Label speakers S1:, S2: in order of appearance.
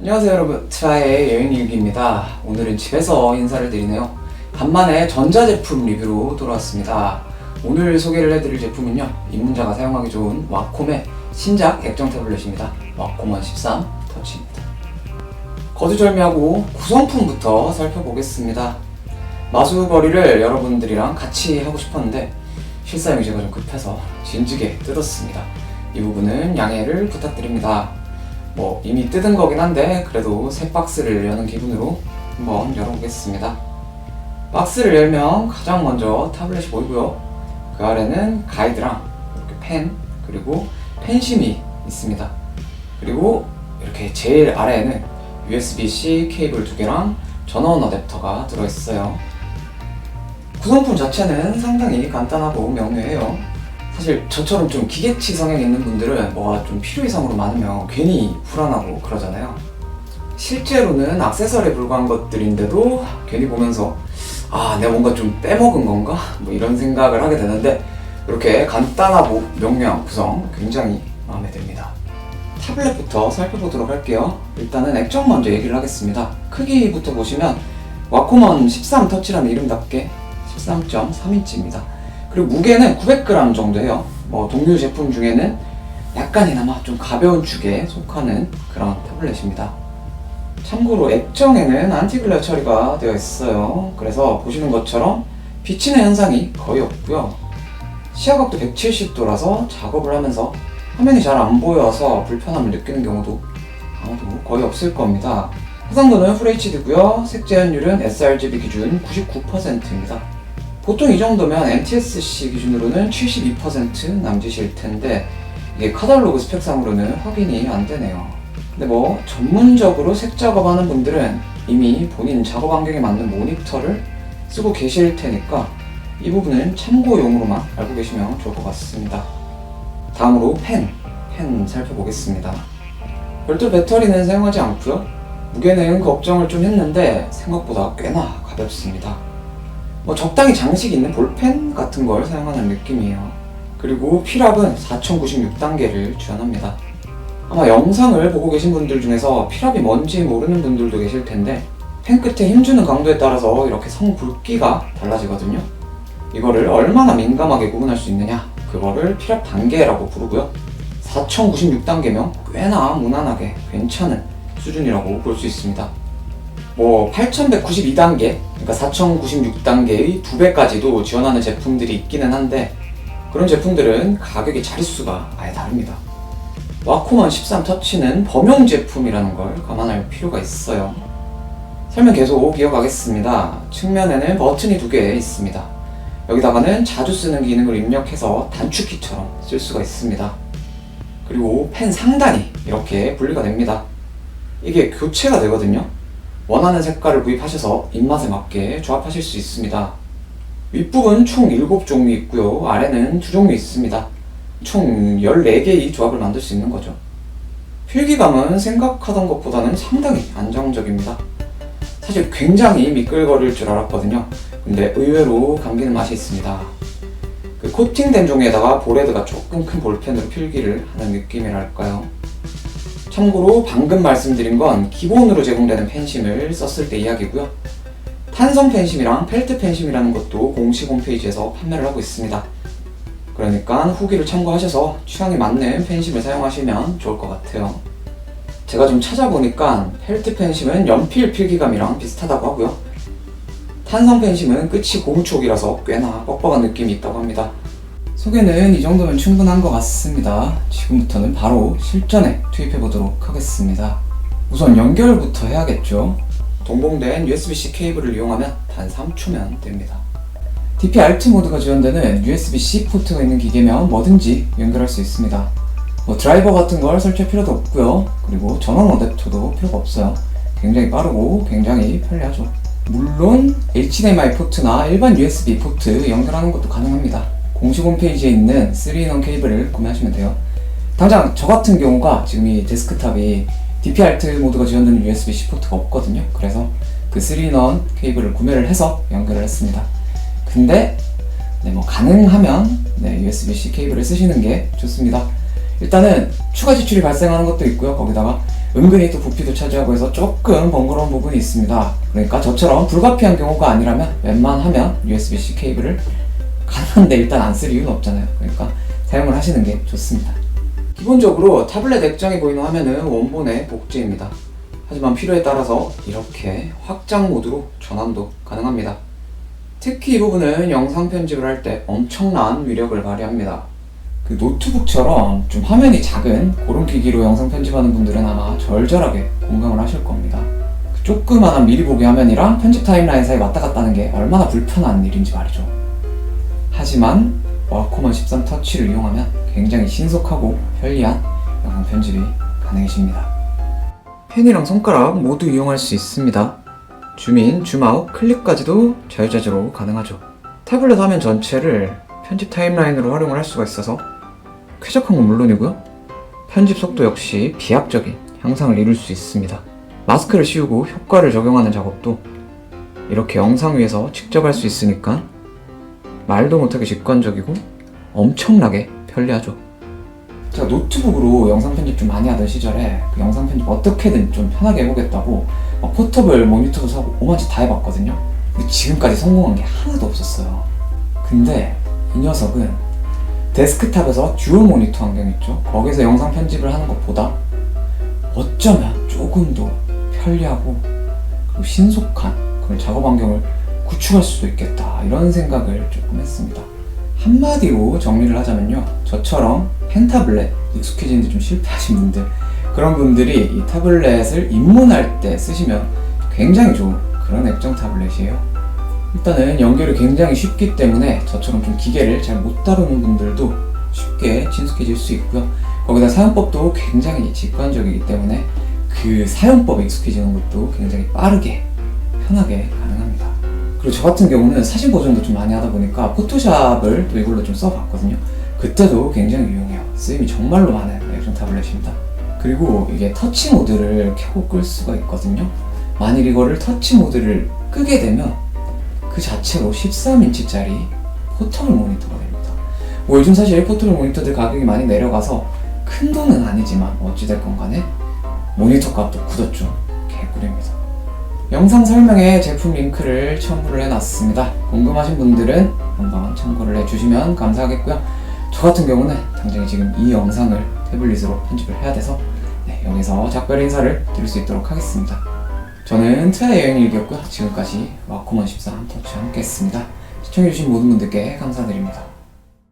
S1: 안녕하세요 여러분. 트라의 여행일기입니다. 오늘은 집에서 인사를 드리네요. 간만에 전자제품 리뷰로 돌아왔습니다. 오늘 소개를 해드릴 제품은요 입문자가 사용하기 좋은 와콤의 신작 액정 태블릿입니다. 와콤원 13 터치입니다. 거두절미하고 구성품부터 살펴보겠습니다. 마수거리를 여러분들이랑 같이 하고 싶었는데 실사용 제가 좀 급해서 진즉에 뜯었습니다. 이 부분은 양해를 부탁드립니다 뭐 이미 뜯은 거긴 한데 그래도 새 박스를 여는 기분으로 한번 열어보겠습니다. 박스를 열면 가장 먼저 타블렛이 보이고요. 그 아래는 가이드랑 이렇게 펜 그리고 펜심이 있습니다. 그리고 이렇게 제일 아래에는 USB-C 케이블 두 개랑 전원 어댑터가 들어있어요. 구성품 자체는 상당히 간단하고 명료해요. 사실 저처럼 좀 기계치 성향 있는 분들은 뭐가 좀 필요 이상으로 많으면 괜히 불안하고 그러잖아요. 실제로는 액세서리에 불과한 것들인데도 괜히 보면서 아 내가 뭔가 좀 빼먹은 건가? 뭐 이런 생각을 하게 되는데 이렇게 간단하고 명료한 구성 굉장히 마음에 듭니다. 타블렛부터 살펴보도록 할게요. 일단은 액정 먼저 얘기를 하겠습니다. 크기부터 보시면 와코먼 13 터치라는 이름답게 13.3인치입니다. 그리고 무게는 900g 정도 해요. 뭐 동류 제품 중에는 약간이나마 좀 가벼운 축에 속하는 그런 타블렛입니다. 참고로 액정에는 안티글레어 처리가 되어 있어요. 그래서 보시는 것처럼 비치는 현상이 거의 없고요. 시야각도 170도라서 작업을 하면서 화면이 잘 안 보여서 불편함을 느끼는 경우도 아마도 거의 없을 겁니다. 해상도는 FHD고요. 색제한율은 sRGB 기준 99%입니다. 보통 이 정도면 NTSC 기준으로는 72% 남짓일 텐데 이게 카탈로그 스펙상으로는 확인이 안 되네요. 근데 뭐 전문적으로 색 작업하는 분들은 이미 본인 작업 환경에 맞는 모니터를 쓰고 계실 테니까 이 부분은 참고용으로만 알고 계시면 좋을 것 같습니다. 다음으로 펜, 펜 살펴보겠습니다. 별도 배터리는 사용하지 않고요. 무게는 걱정을 좀 했는데 생각보다 꽤나 가볍습니다. 뭐 적당히 장식 있는 볼펜 같은 걸 사용하는 느낌이에요. 그리고 필압은 4096단계를 지원합니다. 아마 영상을 보고 계신 분들 중에서 필압이 뭔지 모르는 분들도 계실 텐데 펜 끝에 힘주는 강도에 따라서 이렇게 성 굵기가 달라지거든요. 이거를 얼마나 민감하게 구분할 수 있느냐 그거를 필압 단계라고 부르고요. 4096단계면 꽤나 무난하게 괜찮은 수준이라고 볼 수 있습니다. 뭐 8192단계, 그러니까 4096단계의 두 배까지도 지원하는 제품들이 있기는 한데 그런 제품들은 가격의 자릿수가 아예 다릅니다. 와코먼 13 터치는 범용 제품이라는 걸 감안할 필요가 있어요. 설명 계속 이어가겠습니다. 측면에는 버튼이 두 개 있습니다. 여기다가는 자주 쓰는 기능을 입력해서 단축키처럼 쓸 수가 있습니다. 그리고 펜 상단이 이렇게 분리가 됩니다. 이게 교체가 되거든요. 원하는 색깔을 구입하셔서 입맛에 맞게 조합하실 수 있습니다. 윗부분 총 7종류 있고요. 아래는 두 종류 있습니다. 총 14개의 조합을 만들 수 있는 거죠. 필기감은 생각하던 것보다는 상당히 안정적입니다. 사실 굉장히 미끌거릴 줄 알았거든요. 근데 의외로 감기는 맛이 있습니다. 그 코팅된 종이에다가 볼헤드가 조금 큰 볼펜으로 필기를 하는 느낌이랄까요. 참고로 방금 말씀드린 건 기본으로 제공되는 펜심을 썼을 때 이야기고요. 탄성 펜심이랑 펠트 펜심이라는 것도 공식 홈페이지에서 판매를 하고 있습니다. 그러니까 후기를 참고하셔서 취향에 맞는 펜심을 사용하시면 좋을 것 같아요. 제가 좀 찾아보니까 펠트 펜심은 연필 필기감이랑 비슷하다고 하고요. 탄성 펜심은 끝이 고무촉이라서 꽤나 뻑뻑한 느낌이 있다고 합니다. 소개는 이 정도면 충분한 것 같습니다. 지금부터는 바로 실전에 투입해 보도록 하겠습니다. 우선 연결부터 해야겠죠. 동봉된 USB-C 케이블을 이용하면 단 3초면 됩니다. DP Alt 모드가 지원되는 USB-C 포트가 있는 기계면 뭐든지 연결할 수 있습니다. 뭐 드라이버 같은 걸 설치할 필요도 없고요. 그리고 전원 어댑터도 필요가 없어요. 굉장히 빠르고 굉장히 편리하죠. 물론 HDMI 포트나 일반 USB 포트 연결하는 것도 가능합니다. 공식 홈페이지에 있는 3인원 케이블을 구매하시면 돼요. 당장 저 같은 경우가 지금 이 데스크탑이 DP Alt 모드가 지원되는 USB-C 포트가 없거든요. 그래서 그 3인원 케이블을 구매를 해서 연결을 했습니다. 근데 네, 뭐 가능하면 네, USB-C 케이블을 쓰시는 게 좋습니다. 일단은 추가 지출이 발생하는 것도 있고요. 거기다가 은근히 또 부피도 차지하고 해서 조금 번거로운 부분이 있습니다. 그러니까 저처럼 불가피한 경우가 아니라면 웬만하면 USB-C 케이블을 가능한데 일단 안 쓸 이유는 없잖아요. 그러니까 사용을 하시는 게 좋습니다. 기본적으로 타블렛 액정이 보이는 화면은 원본의 복제입니다. 하지만 필요에 따라서 이렇게 확장 모드로 전환도 가능합니다. 특히 이 부분은 영상 편집을 할 때 엄청난 위력을 발휘합니다. 그 노트북처럼 좀 화면이 작은 그런 기기로 영상 편집하는 분들은 아마 절절하게 공감을 하실 겁니다. 그 조그만한 미리 보기 화면이랑 편집 타임라인 사이 왔다 갔다 하는 게 얼마나 불편한 일인지 말이죠. 하지만 와코먼 13 터치를 이용하면 굉장히 신속하고 편리한 영상 편집이 가능해집니다. 펜이랑 손가락 모두 이용할 수 있습니다. 줌인, 줌아웃, 클릭까지도 자유자재로 가능하죠. 태블릿 화면 전체를 편집 타임라인으로 활용을 할 수가 있어서 쾌적한 건 물론이고요. 편집 속도 역시 비약적인 향상을 이룰 수 있습니다. 마스크를 씌우고 효과를 적용하는 작업도 이렇게 영상 위에서 직접 할 수 있으니까 말도 못하게 직관적이고 엄청나게 편리하죠. 제가 노트북으로 영상 편집 좀 많이 하던 시절에 그 영상 편집 어떻게든 좀 편하게 해보겠다고 막 포터블 모니터도 사고 오만치 다 해봤거든요. 근데 지금까지 성공한 게 하나도 없었어요. 근데 이 녀석은 데스크탑에서 듀얼 모니터 환경 있죠. 거기서 영상 편집을 하는 것보다 어쩌면 조금 더 편리하고 신속한 그런 작업 환경을 구축할 수도 있겠다 이런 생각을 조금 했습니다. 한마디로 정리를 하자면요. 저처럼 펜타블렛 익숙해지는데 좀 실패하신 분들 그런 분들이 이 타블렛을 입문할 때 쓰시면 굉장히 좋은 그런 액정 타블렛이에요. 일단은 연결이 굉장히 쉽기 때문에 저처럼 좀 기계를 잘 못 다루는 분들도 쉽게 친숙해질 수 있고요. 거기다 사용법도 굉장히 직관적이기 때문에 그 사용법에 익숙해지는 것도 굉장히 빠르게 편하게 가능합니다. 그리고 저 같은 경우는 사진 보존도 좀 많이 하다 보니까 포토샵을 또 이걸로 좀 써봤거든요. 그때도 굉장히 유용해요. 쓰임이 정말로 많은 액션 타블렛입니다. 그리고 이게 터치 모드를 켜고 끌 수가 있거든요. 만일 이거를 터치 모드를 끄게 되면 그 자체로 13인치짜리 포터블 모니터가 됩니다. 뭐 요즘 사실 포터블 모니터들 가격이 많이 내려가서 큰 돈은 아니지만 어찌됐건 간에 모니터 값도 굳었죠. 개꿀입니다. 영상 설명에 제품 링크를 첨부를 해놨습니다. 궁금하신 분들은 한번 참고를 해주시면 감사하겠고요. 저 같은 경우는 당장 지금 이 영상을 태블릿으로 편집을 해야 돼서 네, 여기서 작별 인사를 드릴 수 있도록 하겠습니다. 저는 트의 여행일기였고요. 지금까지 와코먼 13 터치 함께 했습니다. 시청해주신 모든 분들께 감사드립니다.